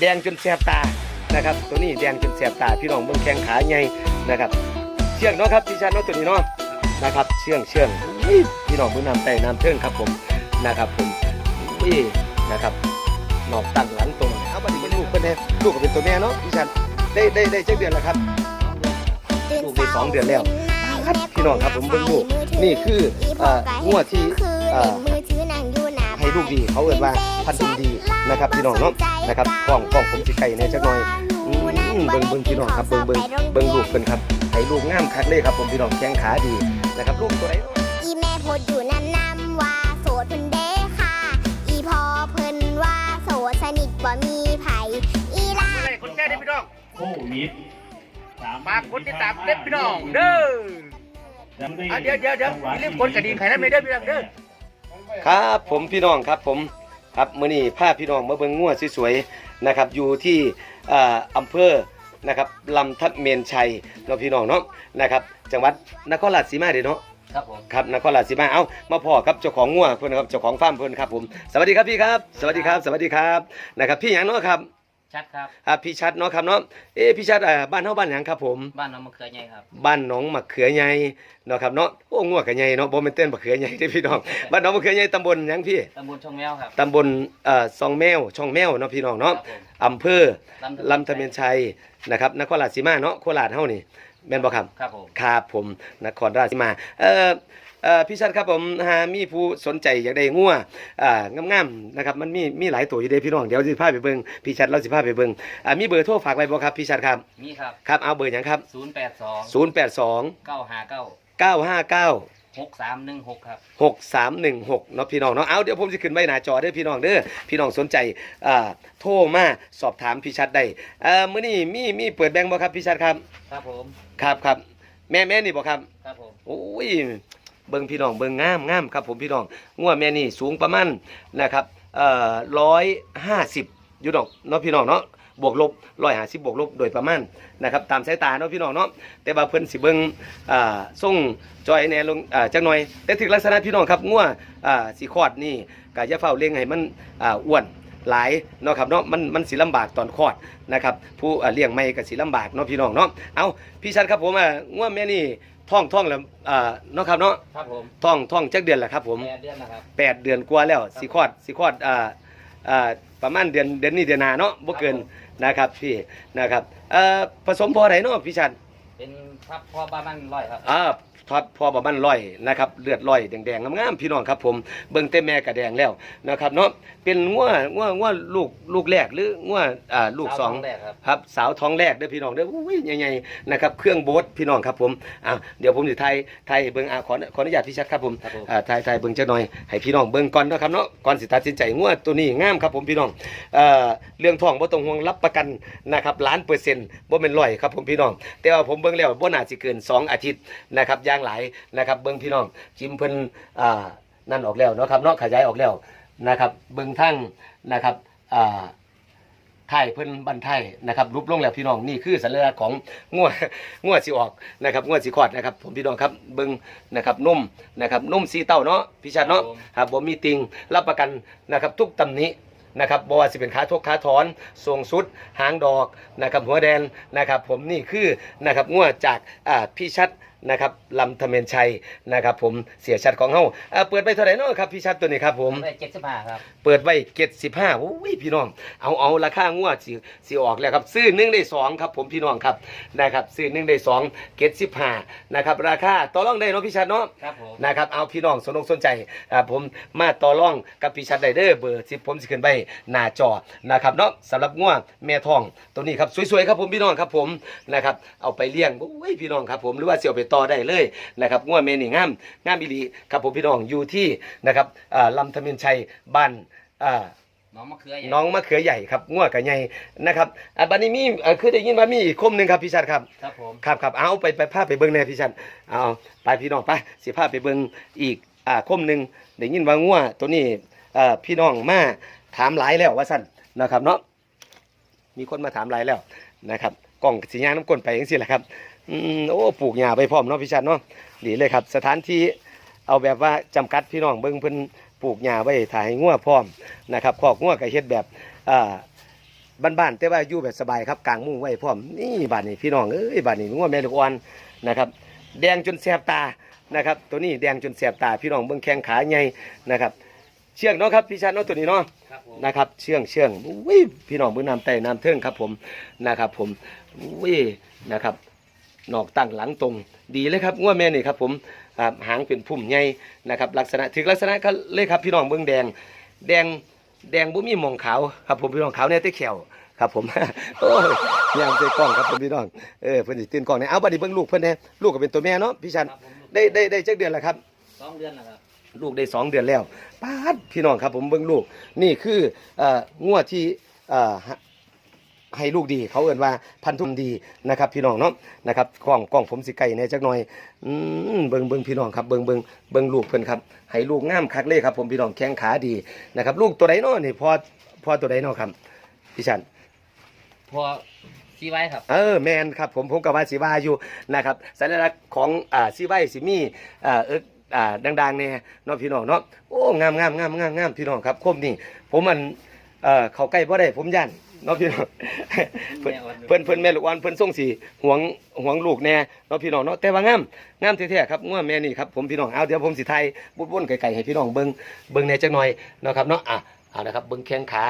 แดงจนแสบตานะครับ ตัวนี้แดงจนแสบตาพี่น้องเบิ่งแข้งขาใหญ่นะครับ เชื่องเนาะครับพี่ชัดเนาะตัวนี้เนาะนะครับเชื่องเชื่องพี่น้องเบิ่งน้ำใต้น้ำเทิงครับผมนะครับผมอุ้ยนะครับนอกตั้งหลังตรงเอาบัดนี้เป็นลูกเป็นแน่ลูกก็เป็นตัวแม่เนาะพี่ชัดได้ได้ได้เจ็ดเดือนแล้วครับลูกได้สองเดือนแล้วครับพี่น้องครับผมเบิ่งลูกนี่คืออ่องวดที่อ่า ให้ลูกดี เขาเอ่ยว่าพันธุ์ดีนะครับพี่น้องเนาะนะครับกล้องกล้องผมสิไก่ในจักหน่อยอืมเบิ่งเบิ่งพี่น้องครับเบิ่งเบิ่งเบิ่งลูกเพิ่นครับให้ลูกงามคักเลยครับผมพี่น้องแข้งขาดีนะครับลูกตัวไหนเนาะอีแม่โพดอยู่นั่นนำว่าโสดเพิ่นเด้ค่ะ อีพอเพิ่นว่าโสดสนิทบ่มีไผอีลาอะไรคนแก่ได้พี่น้องโควิดฝากคนติดตามเด็ดพี่น้องเด้ออะเดี๋ยวเดี๋ยวเดี๋ยวอย่าลืมกดกระดิ่งไข่น้ำเลยเด้อพี่น้องเด้อ ครับผมพี่น้องครับผมครับมื้อนี้พาพี่น้องมาเบิ่งงัวสวยๆนะครับ อยู่ที่เอ่ออำเภอนะครับลำทับเมนชัยเนาะพี่น้องเนาะนะครับ จังหวัดนครราชสีมาเด้เนาะครับผมครับนครราชสีมาเอามาพ่อครับเจ้าของงัวเพื่อนครับเจ้าของฟาร์มเพื่อนครับผมสวัสดีครับพี่ครับ สวัสดีครับ สวัสดีครับนะครับพี่หยังเนาะครับ ชัดครับอ่าพี่ชัดเนาะครับเนาะเอ้พี่ชัดอ่าบ้านเฮาบ้านหยังครับผม บ้านน้องมะเขือใหญ่ครับ บ้านหนองมะเขือใหญ่เนาะครับเนาะโอ้งัวกะใหญ่เนาะบ่แม่นเต้นมะเขือใหญ่เด้อพี่น้องบ้านหนองมะเขือใหญ่ตำบลหยังพี่ตำบลช่องแมวครับตำบลเอ่อซองแมวช่องแมวเนาะพี่น้องเนาะครับผมอำเภอลำลำตะเมนชัยนะครับนครราชสีมาเนาะโคราชเฮานี่ แม่นบ่ครับครับผม ครับผมนครราชสีมาเอ่อเอ่อพี่ชัดครับผมหามีผู้สนใจอยากได้งัวอ่างามๆนะครับมันมีมีหลายตัวอยู่เด้พี่น้องเดี๋ยวสิพาไปเบิ่งพี่ชัดเราสิพาไปเบิ่งอ่ามีเบอร์โทรฝากไว้บ่ครับพี่ชัดครับมีครับ ครับเอาเบอร์หยังครับ 082 082 959 959 6316 ครับ6316เนาะพี่น้องเนาะเอาเดี๋ยวผมสิขึ้นไว้หน้าจอเด้อพี่น้องเด้อพี่น้องสนใจอ่าโทรมาสอบถามพี่ชัดได้เอ่อมื้อนี้มีมีเปิดแบงค์บ่ครับพี่ชัดครับ ครับผม ครับครับแม่แม่นี่บ่ครับ ครับผมโอ้ยเบิ่งพี่น้องเบิ่งงามงามครับผมพี่น้องงัวแม่นี่สูงประมาณนะครับเอ่อร้อยห้าสิบอยู่ดอกเนาะพี่น้องเนาะบวกลบร้อยห้าสิบบวกลบโดยประมาณนะครับตามสายตาเนาะพี่น้องเนาะแต่ว่าเพิ่นสิเบิ่งอ่าส่งจอยแหน่ลงอ่าจักหน่อย แต่ถึงลักษณะพี่น้องครับงัวอ่าสิคลอดนี่ก็อย่าเฝ้าเลี้ยงให้มันอ่าอ้วน หลายเนาะครับเนาะมันมันสิลำบากตอนคลอดนะครับผู้อ่าเลี้ยงไม่ก็สิลำบากเนาะพี่น้องเนาะเอาพี่ชัดครับผมอ่างัวแม่นี่ท้องท้องแล้วอ่าเนาะครับเนาะครับผมท้องท้องจักเดือนแหละครับผมแปดเดือนนะครับแปดเดือนกว่าแล้วสิคลอดสิคลอดอ่าอ่าประมาณเดือนเดือนนี้เดือนหน้าเนาะบ่เกินนะครับพี่นะครับเอ่อผสมพอไหนเนาะพี่ชันเป็นพับพ่อบ้านมันร้อยครับอ่า ทอดพอประมาณร้อยนะครับเลือดร้อยแดงๆงามๆพี่น้องครับผมเบิ่งแต่แม่กระแดงแล้วนะครับเนาะเป็นงัวงัวงัวลูกลูกแรกหรืองัวอ่าลูกสองสาวท้องแรกครับครับสาวท้องแรกเด้อพี่น้องเด้ออุ้ยใหญ่ๆนะครับเครื่องโบ๊ทพี่น้องครับผมอ่าเดี๋ยวผมสิไทยไทยเบิ่งอ่าขอขออนุญาตพี่ชัดครับผมครับผมอ่าไทยไทยเบิ่งจักหน่อยให้พี่น้องเบิ่งก่อนเนาะครับเนาะก่อนสิตัดสินใจงัวตัวนี้งามครับผมพี่น้องเอ่อเรื่องท้องบ่ต้องห่วงรับประกันนะครับล้านเปอร์เซ็นต์บ่แม่นร้อยครับผมพี่น้องแต่ว่าผมเบิ่งแล้วบ่น่าสิเกิน 2 อาทิตย์นะครับอย่างหลายนะครับเบิ่งพี่น้องจิ้มเพิ่นอ่านั่นออกแล้วเนาะครับเนาะขยายออกแล้วนะครับเบิ่งทั้งนะครับอ่าไทยเพิ่นบันไทยนะครับรูปลงแล้วพี่น้องนี่คือสัญลักษณ์ของงัวงัวสิออกนะครับงัวสิคลอดนะครับผมพี่น้องครับเบิ่งนะครับนุ่มนะครับนุ่มสีเต้าเนาะพี่ชัดเนาะครับบ่มีติงรับประกันนะครับทุกตำหนินะครับบ่ว่าสิเป็นขาทกขาถอนทรงสุด หางดอกนะครับหัวแดนนะครับผมนี่คือนะครับงัวจากอ่าพี่ชัด นะครับลำธเมนชัยนะครับผมเสียชัดของเฮาอ่าเปิดไปเท่าไหร่เนาะครับพี่ชัดตัวนี้ครับผมได้เจ็ดสิบห้าครับ เปิดไว้เจ็ดสิบห้าโอ้ยพี่น้อง เอาเอาราคางวดสิสิออกแล้วครับซื้อหนึ่งได้สองครับผมพี่น้องครับนะครับซื้อหนึ่งได้สองเจ็ดสิบห้านะครับราคาต่อรองได้เนาะพี่ชัดเนาะครับผมนะครับเอาพี่น้องสนอกสนใจอ่าผมมาต่อรองกับพี่ชัดไดเดอร์เบอร์สิผมสิขึ้นไปหน้าจอนะครับเนาะสำหรับงวดแม่ทองตัวนี้ครับสวยๆครับผมพี่น้องครับผมนะครับเอาไปเลี้ยงโอ้ยพี่น้องครับผมหรือว่าเสี่ยวไปต่อได้เลยนะครับงวดแม่นี่งามงามอีหลีครับผมพี่น้องอยู่ที่นะครับอ่าลำธเมินชัยบ้านอ่า น้องมะเขือใหญ่น้องมะเขือใหญ่ครับงัวกับใหญ่นะครับอะบัดนี้มีเอ่อคือได้ยินว่ามีอีกคมหนึ่งครับพี่ชัดครับ ครับผม ครับครับเอาไปไปพาไปเบิ่งแน่พี่ชัดเอาไปพี่น้องไปสิพาไปเบิ่งอีกอ่าคมหนึ่งได้ยินว่างัวตัวนี้เอ่อพี่น้องมาถามหลายแล้วว่าสั่นนะครับเนาะมีคนมาถามหลายแล้วนะครับกล่องสีย่างน้ำก้นไปยังสิแหละครับ อืมโอ้ปลูกหญ้าไปพร้อมเนาะพี่ชัดเนาะดีเลยครับ สถานที่เอาแบบว่าจำกัดพี่น้องเบิ่งเพิ่นปลูกหญ้าไว้ถ่ายให้งัวพร้อมนะครับคอกงัวก็เฮ็ดแบบอ่าบ้านๆแต่ว่าอยู่แบบสบายครับกลางมุ้งไว้พร้อมนี่บ้านนี้พี่น้องเอ้ยบ้านนี้งัวแม่ลูกอ่อนนะครับ แดงจนแสบตานะครับ ตัวนี้แดงจนแสบตาพี่น้องเบิ่งแข้งขาใหญ่นะครับ เชือกเนาะครับพี่ชันเนาะตัวนี้เนาะครับผมนะครับ เชื่องเชื่องอุ้ยพี่น้องเบิ่งน้ำไต่น้ำเทิงครับ ผมนะครับ ผมอุ้ยนะครับ นอกตั้งหลังตรงดีเลยครับงัวแม่นี่ครับผมอ่าหางเป็นพุ่มใหญ่นะครับลักษณะถึงลักษณะก็เลยครับพี่น้องเบิ่งแดง แดงแดงบ่มีหมองขาวครับผมพี่น้องขาวเนี่ยแต่แขวครับผมโอ้ยยามใจกล้องครับผมพี่น้องเออเพิ่นสิตื่นกล้องเนี่ยเอาบัดนี้เบิ่งลูกเพิ่นแน่ลูกก็เป็นตัวแม่เนาะพี่ชันครับผมได้ได้ได้จักเดือนแล้วครับสองเดือนนะครับลูกได้สองเดือนแล้วป้าดพี่น้องครับผมเบิ่งลูกนี่คือเอ่องวดที่เอ่อ ให้ให้ลูกดี เขาเอ่นว่าพันธุมดีนะครับ พี่น้องเนาะนะครับกล้องกล้องผมสิไก่แหน่จักหน่อยอืมเบิ่งเบิ่งพี่น้องครับเบิ่งเบิ่งเบิ่งลูกเพิ่นครับให้ลูกงามคักเลยครับ ผมพี่น้องแข้งขาดีนะครับลูกตัวใดเนาะนี่พอพอตัวใดเนาะครับพี่ชันพอซีไว้ครับ เออแมนครับผมผมกับว่าสีว่าอยู่นะครับสัญลักษณ์ของอ่าสีไว้สีมีอ่าเอิกอ่าดังๆเนี่ยเนาะพี่น้องเนาะโอ้งามงามงามงามงามพี่น้องครับคมนี่ผมมันเอ่อเข้าใกล้บ่ได้ผมย่าน เนาะพี่น้องเพิ่นเพิ่นเพิ่นแม่ลูกอ่อนเพิ่นส่งสีหวงหวงลูกแน่เนาะพี่น้องเนาะแต่ว่างามงามแท้ๆครับง่วแม่นี่ครับผมพี่น้องเอาเดี๋ยวผมสิไทยบุ่นๆไกลๆให้พี่น้องเบิ่งเบิ่งแหน่จักหน่อยเนาะครับเนาะอะเอานะครับเบิ่งแข้งขา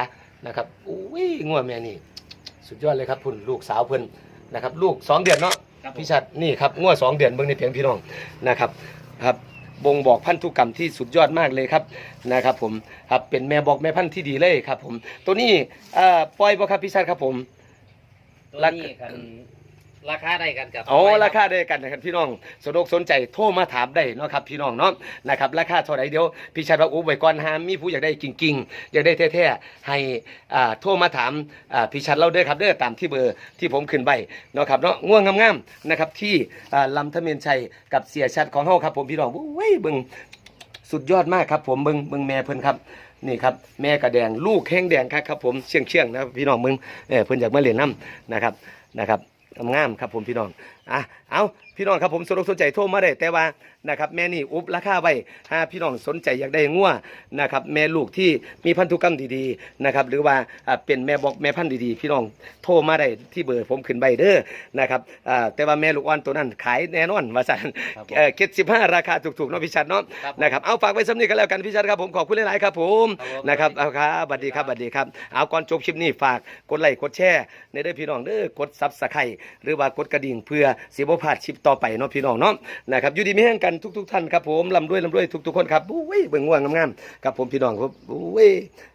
นะครับอุ้ยง่วแม่นี่ สุดยอดเลยครับพุ่นลูกสาวเพิ่นนะครับ ลูกสองเดือนเนาะครับผมพี่ชัดนี่ครับงวดสองเดือนเบิ่งในเพียงพี่น้องนะครับครับ บ่งบอกพันธุกรรมที่สุดยอดมากเลยครับนะครับผมครับเป็นแม่บอกแม่พันธุ์ที่ดีเลยครับผมตัวนี้อ่อปล่อยบ่ครับพี่ชัดครับผม ตัวนี้กัน ราคาได้กันกับอ๋อไว้ราคาได้กันนะครับพี่น้องสนอกสนใจโทรมาถามได้เนาะครับพี่น้องเนาะนะครับราคาเท่าไหร่เดี๋ยวพี่ชัดว่าอู้ไว้ก่อนหามีผู้อยากได้จริง ๆ อยากได้แท้ๆให้อ่าโทรมาถามอ่าพี่ชัดเราเด้อครับเด้อตามที่เบอร์ที่ผมขึ้นไว้เนาะครับเนาะง่วงงามๆนะครับที่อ่าลำทะเมียนชัยกับเสียชัดของเฮาครับผมพี่น้องเว้ยเบิ่งสุดยอดมากครับผมเบิ่งเบิ่งแม่เพิ่นครับนี่ครับแม่กระแดงลูกแห้งแดงครับครับผมเชียงเชียงๆนะครับพี่น้องมึงเออเพิ่นอยากมาเรียนน้ำนะครับนะครับ งามครับผมพี่น้อง อะเอาพี่น้องครับผมสนอกสนใจโทรมาได้แต่ว่านะครับแม่นี่อุบราคาไว้ถ้าพี่น้องสนใจอยากได้งัวนะครับแม่ลูกที่มีพันธุกรรมดีๆนะครับหรือว่าอ่าเป็นแม่บอกแม่พันธุ์ดีๆ พี่น้องโทรมาได้ที่เบอร์ผมขึ้นใบเด้อนะครับอ่าแต่ว่าแม่ลูกอ่อนตัวนั้นขายแน่นอนว่าสันครับผมเออเก็ดสิบห้าราคาถูกๆเนาะพี่ชัดเนาะครับผมนะครับเอาฝากไว้สำนีกันแล้วกันพี่ชัดครับผมขอบคุณหลายๆครับผมครับผมนะครับเอาครับสวัสดีครับสวัสดีครับเอาก่อนจบคลิปนี้ฝากกดไลค์กดแชร์ในเด้อพี่น้องเด้อกดซับสไครต์หรือว่ากดกระดิ่งเพื่อสิบ่พลาดชิปต่อไปเนาะพี่น้องเนาะนะครับอยู่ดีไม่แห่งกันทุกๆท่านครับผมลำด้วยลำด้วยทุกๆคนครับอุ้ยเบิ่งง่วงงามๆครับผมพี่น้องครับอุ้ย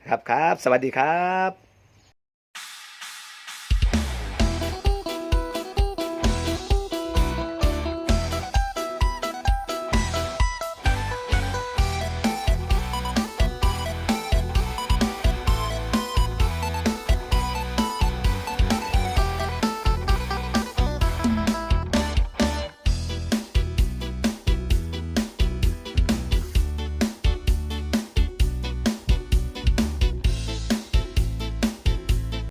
ครับครับ สวัสดีครับ